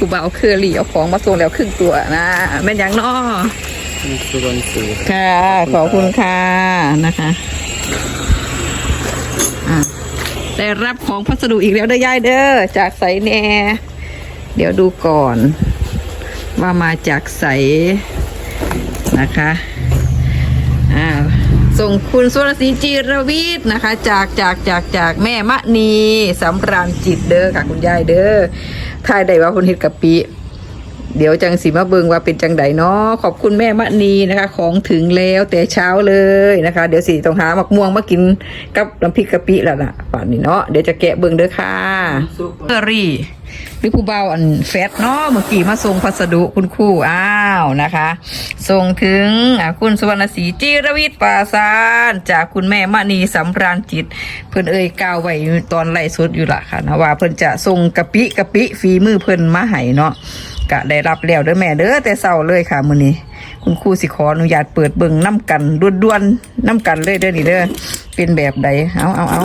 ผู้บ่าวเครือรี่เอาของมาส่งแล้วครึ่งตัวนะแม่นหยังเนาะสุวรรณสูตรค่ะ ขอบคุณค่ะนะคะอะได้รับของพัสดุอีกแล้วเด้อยายเด้อจากใสแน่เดี๋ยวดูก่อน ว่ามาจากใสนะคะ อ่า ส่งคุณสุรศรีจีรวิทย์นะคะ จากจากจากจากแม่มะนีสำราญจิตเด้อค่ะคุณยายเด้อทายได้ว่าคุณเฮ็ดกะปิ เดี๋ยวจังสีมาเบิงว่าเป็นจังไดเนาะขอบคุณแม่มะนีนะคะ ของถึงแล้วแต่เช้าเลยนะคะ เดี๋ยวสีต้องหาหมักม่วงมากินกับน้ำพริกกะปิแล้วนะป่านนี้เนาะเดี๋ยวจะแกะเบิงเด้อค่ะเบอรี่หรือผู้เบาอันแฟตเนาะเมื่อกี้มาส่งพัสดุคุณครู่อ้าวนะคะ ส่งถึงอ่าคุณสุวรรณศรีจิรวิทย์ปราสานจากคุณแม่มะนีสำราญจิต เพิ่นเอ่ยกล่าวไว้อยู่ตอนไล่สดอยู่ละค่ะนะว่าเพิ่นจะส่งกะปิกะปิฝีมือเพิ่นมาให้เนาะ กะได้รับแล้วเด้อแม่เด้อแต่เศร้าเลยค่ะมื้อนี้ คุณครูสิขออนุญาตเปิดเบิ่งน้ำกันด่วนๆน้ำกันเลยเด้อนี่เด้อเป็นแบบใดเอาเอาเอา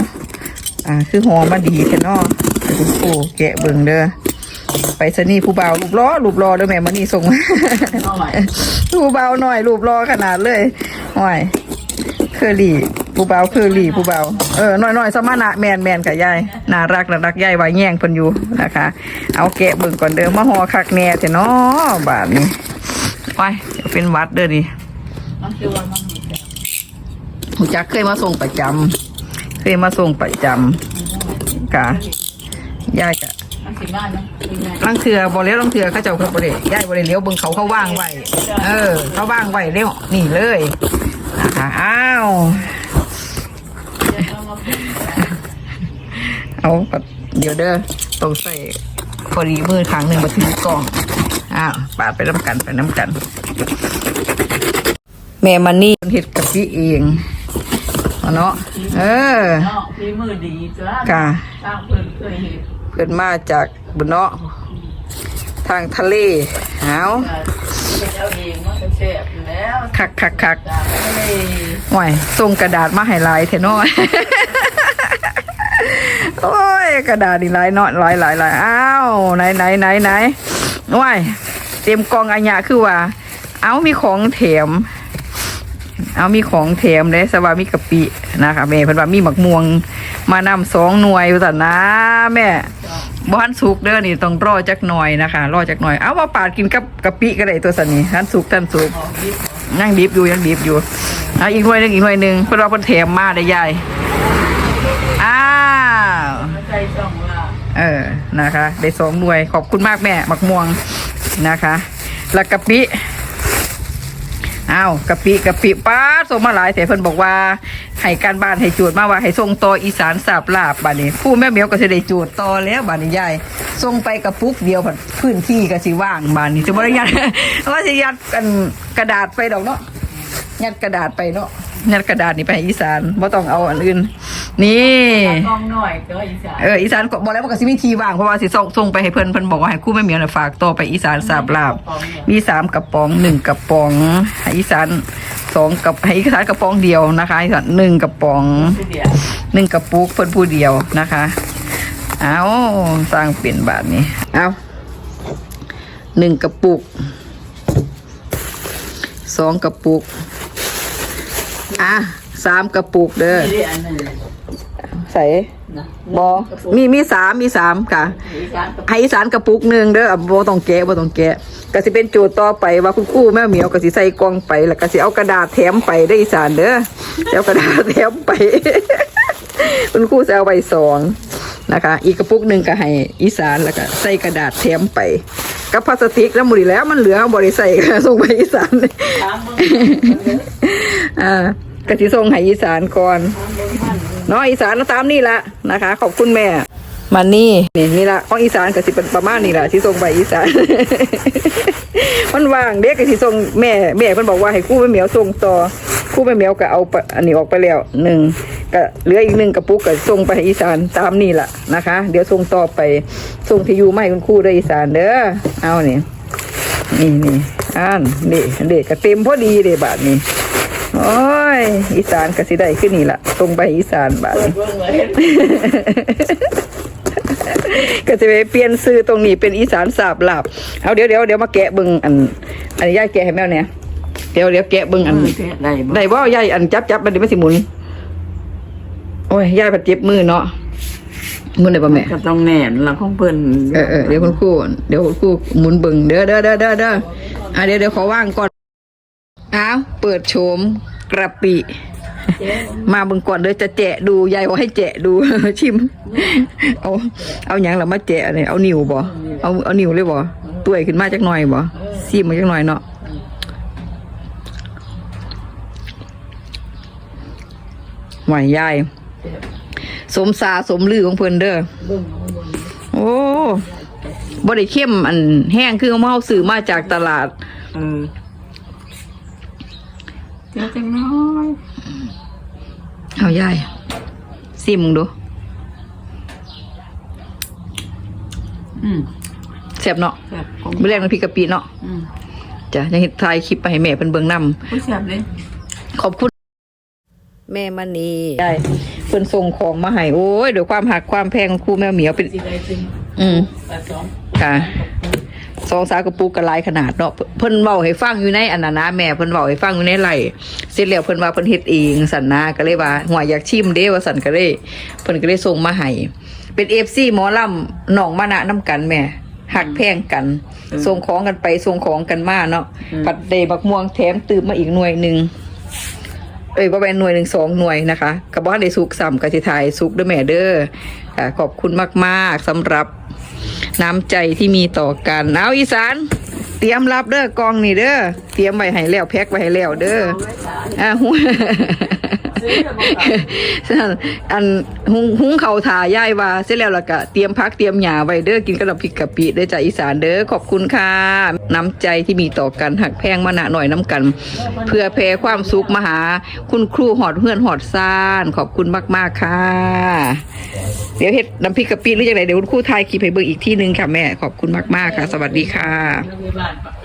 อ่าคือหอมาดีแท้เนาะให้คุณครูแกะเบิ่งเด้อไปสนี่ผู้เบารูปล้อรูปล้อเด้อแม่มื้อนี้ส่งมาผู้เบาหน่อยรูปล้อขนาดเลยหน่อย เคอรี่ผู้เบาเคอรี่ผู้เบาเออหน่อยหน่อยสมานะแมนแมนกับยายน่ารักน่ารักยายไว้แย่งเพิ่นอยู่นะคะ เอาแกะเบิ่งก่อนเด้อมาห่อคักแน่เถอะเนาะบาดนี้ไปเดี๋ยวเป็นวัดเด้อดิหูจักเคยมาส่งประจำเคยมาส่งประจำกะยายกะลังเถื่อบอเลี้ยวลังเถื่อเขาเจ้าเขาบริย่ายบริเลี้ยวเบิ่งเขาเขาว่างไว้ เออ เขาว่างไว้เลี้ยวนี่เลย นะคะ อ้าว เอาเดี๋ยวเด้อต้องใส่พอดีมือข้างหนึ่งมาถือกล่อง อ้าวปาดไปน้ำกันไปน้ำกัน แม่มันนี่เห็ดกะปิเองเอาเนาะ เออเนาะฝีมือดีจ้ะกะทางเพิ่นเคยเห็นเกิดมาจากบนเนาะ ทางทะเลเอาเป็นเอาเองมันก็แซ่บอยู่แล้วคักคักคักจ้ะไม่ได้ห่วยส่งกระดาษมาให้หลายเทน้อยโอ้ยกระดาษนี่หลายเนาะหลายหลายหลายอ้าวไหนไหนไหนไหนห่วยเต็มกองอัญญะคือว่า เอามีของแถมเอามีของแถมเลยสวามีกะปินะคะแม่เพิ่นว่ามีหมักม่วง มานำสองหน่วยอยู่แต่นะแม่ บ้านสุกเด้อนี่ต้องรอจักหน่อยนะคะ รอจักหน่อยเอาว่าปาดกินกับกะปิก็ได้ตัวสันนี่ท่านสุกท่านสุกของดียังดิบอยู่ยังดิบอยู่เอาอีกหน่วยหนึ่งอีกหน่วยหนึ่งเพื่อเราเพิ่นแถมมาได้ยายอ้าวเออนะคะได้สองหน่วยขอบคุณมากแม่หมักม่วงนะคะ แล้วกะปิอ้าวกะปิกะปิป้าดส่งมาหลายแต่เพิ่นบอกว่า ให้การบ้านให้จูดมาว่าให้ส่งต่ออีสานสาบลาบบ้านนี้ผู้แม่เหมียวก็จะได้จูดต่อแล้วบ้านนี้ยายส่งไปกระปุกเดียวผัดพื้นที่ก็สิว่างบ้านนี้จะบ่ได้ยัดว่าจะยัดกันกระดาษไปดอกเนาะยัดกระดาษไปเนาะ ยัดกระดาษนี่ไปให้อีสานบ่ต้องเอาอันอื่น นี่ กองหน่อยก็อีสานเอออีสานก็บอกแล้วว่าก็สิมีทีว่างเพราะว่าสิส่งส่งไปให้เพิ่นเพิ่นบอกว่าให้ครู่แม่เหมียวน่ะฝากต่อไปอีสานสาบลาบ มีสามกระป๋องหนึ่งกระป๋องให้อีสานสองกับให้อีสานกระป๋องเดียวนะคะอีสานหนึ่งกระป๋องเดียวหนึ่งกระปุกเพิ่นผู้เดียวนะคะ เอาสร้างเป็นบาทนี้เอาหนึ่งกระปุกสองกระปุก อะสามกระปุกเด้อนี่อันหนึงใส่นะบอมีมีสามมีสามค่ะอีสานกับให้อีสานกระปุกหนึ่งเด้ออะบ่ต้องแกะบ่ต้องแกะก็สิเป็นโจทย์ต่อไปว่าคุณครูแม่เหมียวก็สิใส่กล่องไป แล้วก็สิเอากระดาษแถมไปได้ออีสานเด้อสิเอากระดาษแถมไป คุณครูจะเอาใบสองนะคะ อีกกระปุกหนึ่งก็ให้อีสานแล้วก็ใส่กระดาษแถมไปกับพลาสติกแล้วหมดแล้วมันเหลือเอาบริใส่ก็ส่งไปอีสานถามมึง อ่ากะสิส่งให้อีสานก่อนเนาะอีสานเอาตามนี่ละนะคะ ขอบคุณแม่มันนี่นี่นี่ละของอีสานก็สิเป็นประมาณนี้ละที่ส่งไปอีสานมันว่างเด็กก็สิส่งแม่แม่เพิ่นบอกว่าให้ครู่แม่เหมียวส่งต่อครู่แม่เหมียวก็เอาไปอันนี้ออกไปแล้วหนึ่งก็เหลืออีกหนึ่งกระปุกก็ส่งไปให้อีสานตามนี่ละนะคะ เดี๋ยวส่งต่อไปส่งที่อยู่ไม่คุณครู่เด้ออีสานเด้อเอานี่นี่นี่อ่านนี่เด็กก็เต็มพอดีเด้บาทนี้ โอ้ย อีสานก็สิได้ขึ้นนี่ละตรงไปอีสานบาดเปิดนี้เบิ่งเลยก็จะไปเปลี่ยนซื้อตรงนี้เป็นอีสานสาบหลับเอาเดี๋ยวเดี๋ยวเดี๋ยวมาแกะเบึงอัน อันนี้ย่ายแกะให้แมวเนี่ยเดี๋ยวเดี๋ยวแกะเบึงอันได้บ่ได้บ่ย่ายอันจับจับมันเดี๋ยวมันสิหมุน โอ้ยย่ายผัดเจ็บมือเนาะหมุนได้ป่ะแม่ก็ต้องแน่นละของเพิ่นเออเออเดี๋ยวคุณครูเดี๋ยวคุณครูหมุนเบึงเด้อเด้อเด้อเด้อเด้ออะเดี๋ยวเดี๋ยวขอว่างก่อน อ้าวเปิดโฉมกระปิ มาเบิ่งก่อนเด้อจะแจะดูยายบอกให้แจะดู ชิม เอาเอาหยังล่ะมาแจะเนี่ยเอานิ้วบ่เอาเอานิ้วเลยบ่ตัวยขึ้นมาจักหน่อยบ่ซีมมาจักหน่อยเนาะไหวยายสมสาสมลือของเพิ่นเด้อโอ้บ่ได้เข้มอันแห้งคือเอามาเอาซื้อมาจากตลาดเออ เจ้าจังน้อยเอายายซิมมึงดู อืมแซ่บเนาะแซ่บของไม่แรกน้ำพริกกะปิเนาะอืมจ้ะยังเห็นถ่ายคลิปไปให้แม่เพิ่นเบิ่งนํผู้แซ่บเลยขอบคุณ แม่มณีได้เพิ่นส่งของมาให้โอ้ยด้วยความหักความแพงของครูแมวเหมียวเป็น สิได้จริงอืมแต่สองค่ะ สองสากระปุกกระลายขนาดเนาะเพิ่นเว้าให้ฟังอยู่ในอันนั้นนะแม่เพิ่นเว้าให้ฟังอยู่ในไร่เสร็จแล้วเพิ่นว่าเพิ่นเฮ็ดเองสันนะก็เลยว่าหัวอยากชิมเด้ว่าสันก็เลยเพิ่นก็เลยส่งมาให้เป็น FC หมอลำหนองมานะนํกันแม่หักแพงกันส่งของกันไปส่งของกันมาเนาะปัดเดบักม่วงแถมตืมมาอีกหน่วยหนึงเอ้ยว่าเป็นหน่วยหนึ่งสองหน่วยนะคะกับบ้านในสุกสัมกสิทายสุกเด้อแม่เด้อค่ะขอบคุณมาก ๆสำหรับ น้ำใจที่มีต่อกันเอาอีสาน เตรียมรับเด้อกองนี่เด้อเตรียมไว้ให้แล้วแพ็คไว้ให้แล้วเด้ออ่าหุง อันหุงหุงเขาทาย่ายว่าเสร็จแล้วล่ะก็เตรียมพักเตรียมหยาไว้เด้อกินกับน้ำพริกกะปิเด้อจากอีสานเด้อขอบคุณค่ะน้ำใจที่มีต่อกันหักแพงมานะหน่อยน้ำกัน เพื่อแผ่ความสุขมาหา คุณครูหอดเพื่อนหอดซ่านขอบคุณมาก ๆ ค่ะ เดี๋ยวเฮ็ดน้ำพริกกะปิหรือยังไงเดี๋ยวคุณครูทายคลิปให้เบิ่งอีกที่หนึงค่ะแม่ขอบคุณมาก ๆ ค่ะ สวัสดีค่ะ